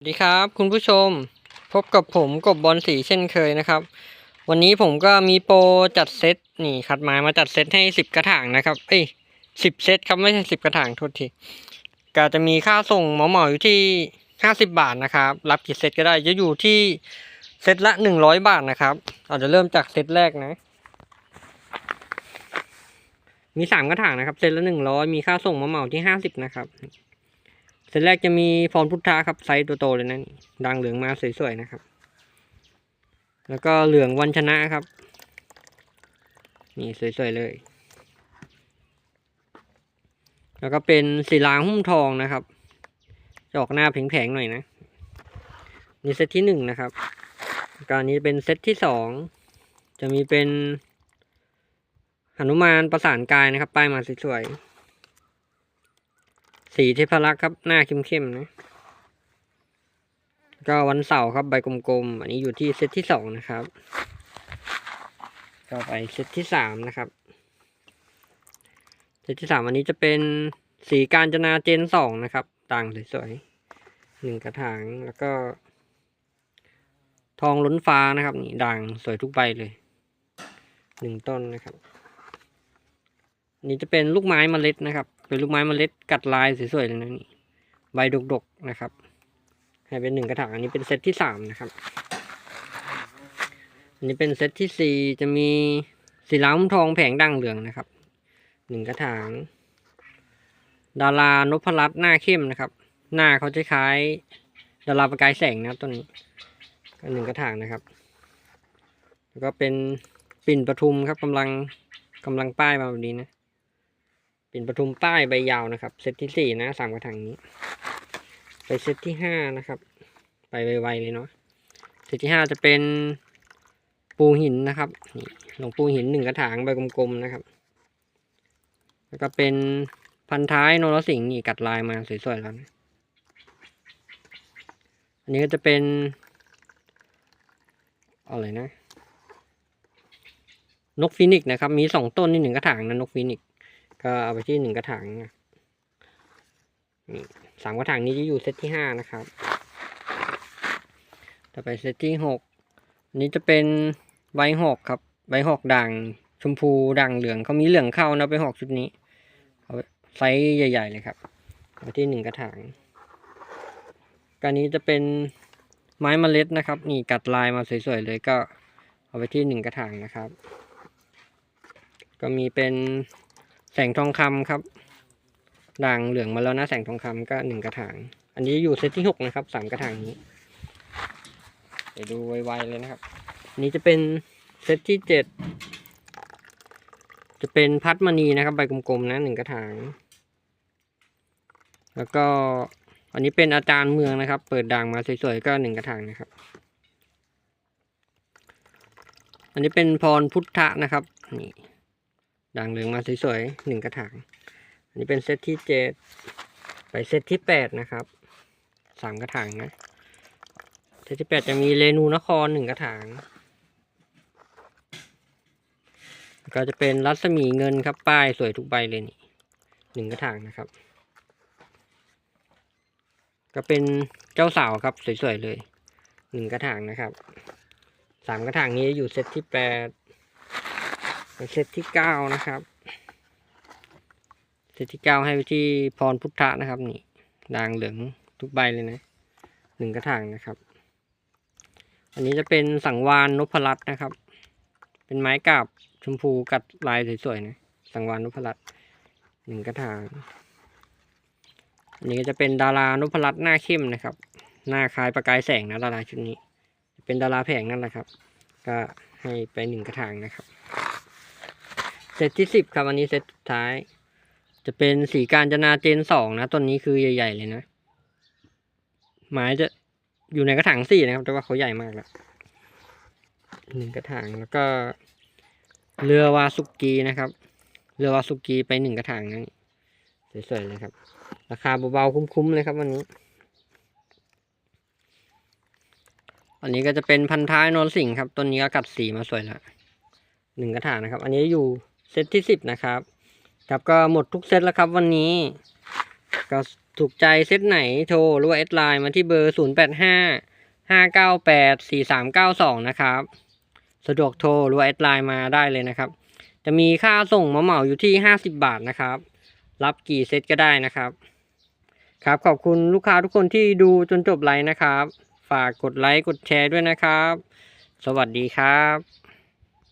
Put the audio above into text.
สวัสดีครับคุณผู้ชมพบกับผมกบบอลสีเช่นเคยนะครับ วันนี้ผมก็มีโปรจัดเซตนี่คัดหมายมาจัดเซตให้สิบกระถางนะครับเอ้ยสิบเซตครับไม่ใช่สิบกระถางโทษทีก็จะมีค่าส่งหมาเหมาๆอยู่ที่ห้าสิบบาทนะครับรับกี่เซตก็ได้จะอยู่ที่เซตละหนึ่งร้อยบาทนะครับเราจะเริ่มจากเซตแรกนะ มีสามกระถางนะครับเซตละหนึ่งร้อยมีค่าส่งหมาเหมาๆที่ห้าสิบนะครับ เซตแรกจะมีพรพุทธะครับไซส์ตัวโตเลยนะดังเหลืองมาสวยๆนะครับ แล้วก็เหลืองวันชนะครับ นี่สวยๆเลย แล้วก็เป็นสีลางหุ้มทองนะครับจะออกหน้าแผงๆหน่อยนะนี่เซตที่หนึ่งนะครับการนี้เป็นเซตที่สองจะมีเป็นหนุมานประสานกายนะครับ ป้ายมาสวยๆ สีเทพรักษ์ครับ หน้าเข้มๆนะ ก็วันเสาร์ครับใบกลมๆ อันนี้อยู่ที่เซตที่สองนะครับ ก็ไปเซตที่สามนะครับ เซตที่สามอันนี้จะเป็นสีการจนาเจนสองนะครับต่างสวยๆหนึ่งกระถางแล้วก็ ทองล้นฟ้านะครับ นี่ด่างสวยทุกใบเลยหนึ่งต้นนะครับนนี้จะเป็นลูกไม้เมล็ดนะครับ เป็นลูกไม้เมล็ดกัดลายสวยๆเลยนะนี่ใบดกๆนะครับ ให้เป็นหนึ่งกระถางอันนี้เป็นเซตที่สามนะครับอันนี้เป็นเซตที่สี่จะมีสีล้ำทองแผงด่างเหลืองนะครับหนึ่งกระถาง ดารานพรัตน์หน้าเข้มนะครับ หน้าเขาจะคล้ายดาราประกายแสงนะครับตัวนี้ก็หนึ่งกระถางนะครับ แล้วก็เป็นปิ่นประทุมครับกำลังกำลังป้ายมาแบบนี้นะ เปิ่นปทุมป้ายใบยาวนะครับ เซตที่สี่นะสามกระถางนี้ ไปเซตที่ห้านะครับ ไปไวๆเลยเนาะ เซตที่ห้าจะเป็นปูหินนะครับนี่หลงปูหินหนึ่งกระถางใบกลมๆนะครับ แล้วก็เป็นพันท้ายโนรสิงห์นี่กัดลายมาสวยๆแล้วนะอันนี้ก็จะเป็นอะไรนะ นกฟินิกซ์นะครับ มีสองต้นนี่หนึ่งกระถางนะนกฟินิกซ์ ก็เอาไปที่หนึ่งกระถางนะนี่สามกระถางนี้จะอยู่เซตที่ห้านะครับ ต่อไปเซตที่หกอันนี้จะเป็นใบหอกครับ ใบหอกด่างชมพูด่างเหลืองเขามีเหลืองเข้านะใบหอกชุดนี้เอาไซส์ใหญ่ ๆ เลยครับเอาที่หนึ่งกระถางการนี้จะเป็นไม้มเมล็ดนะครับ นี่กัดลายมาสวยๆเลยก็เอาไปที่หนึ่งกระถางนะครับ ก็มีเป็น แสงทองคำครับ ด่างเหลืองมาแล้วนะแสงทองคำก็หนึ่งกระถาง อันนี้อยู่เซตที่หกนะครับสามกระถางนี้เดี๋ยวดูไวๆเลยนะครับนนี้จะเป็นเซตที่เจ็ดจะเป็นพัดมณีนะครับใบกลมๆนะหนึ่งกระถาง แล้วก็อันนี้เป็นอาจารย์เมืองนะครับ เปิดด่างมาสวยๆก็หนึ่งกระถางนะครับ อันนี้เป็นพรพุทธะนะครับนี่ ด่างเหลืองมาสวยๆหนึ่งกระถาง อันนี้เป็นเซตที่เจ็ดไปเซตที่แปดนะครับสามกระถางนะเซตที่แปดจะมีเรนูนครหนึ่งกระถาง ก็จะเป็นรัศมีเงินครับป้ายสวยทุกใบเลยนี่หนึ่งกระถางนะครับ ก็เป็นเจ้าสาวครับสวยๆเลยหนึ่งกระถางนะครับสามกระถางนี้อยู่เซตที่แปด เซตที่เก้านะครับเซตที่เก้าให้ไปที่พรพุทธะนะครับนี่ด่างเหลืองทุกใบเลยนะหนึ่งกระถางนะครับ อันนี้จะเป็นสังวานนพรัตน์นะครับ เป็นไม้กาบชมพูกัดลายสวยๆนะสังวานนพรัตน์หนึ่งกระถางอันนี้ก็จะเป็นดารานพรัตน์หน้าเข้มนะครับ หน้าคล้ายประกายแสงนะดาราชุดนี้ เป็นดาราแผงนั่นแหละครับ ก็ให้ไปหนึ่งกระถางนะครับ เซตที่สิบครับอันนี้เซตสุดท้าย จะเป็นสีการจนาเจนสองนะต้นนี้คือใหญ่ ๆ เลยนะไม้จะอยู่ในกระถางสี่นะครับ แต่ว่าเขาใหญ่มากแล้วหนึ่งกระถางแล้วก็เรือวาสุกีนะครับ เรือวาสุกีไปหนึ่งกระถางนะสวยๆเลยครับ ราคาเบาๆคุ้มๆเลยครับวันนี้อันนี้ก็จะเป็นพันท้ายนรสิงห์ครับต้นนี้ก็กัดสีมาสวยล้วหนึ่งกระถางนะครับ อันนี้อยู่ เซตที่สิบนะครับ ครับก็หมดทุกเซตแล้วครับวันนี้ ก็ถูกใจเซตไหนโทรหรือว่าแอดไลน์มาที่เบอร์0 8 5 5 9 8 4 3 9 2นะครับ สะดวกโทรหรือว่าแอดไลน์มาได้เลยนะครับ จะมีค่าส่งมาเหมาอยู่ที่50บาทนะครับ รับกี่เซตก็ได้นะครับครับขอบคุณลูกค้าทุกคนที่ดูจนจบไลฟ์นะครับ ฝากกดไลค์กดแชร์ด้วยนะครับ สวัสดีครับ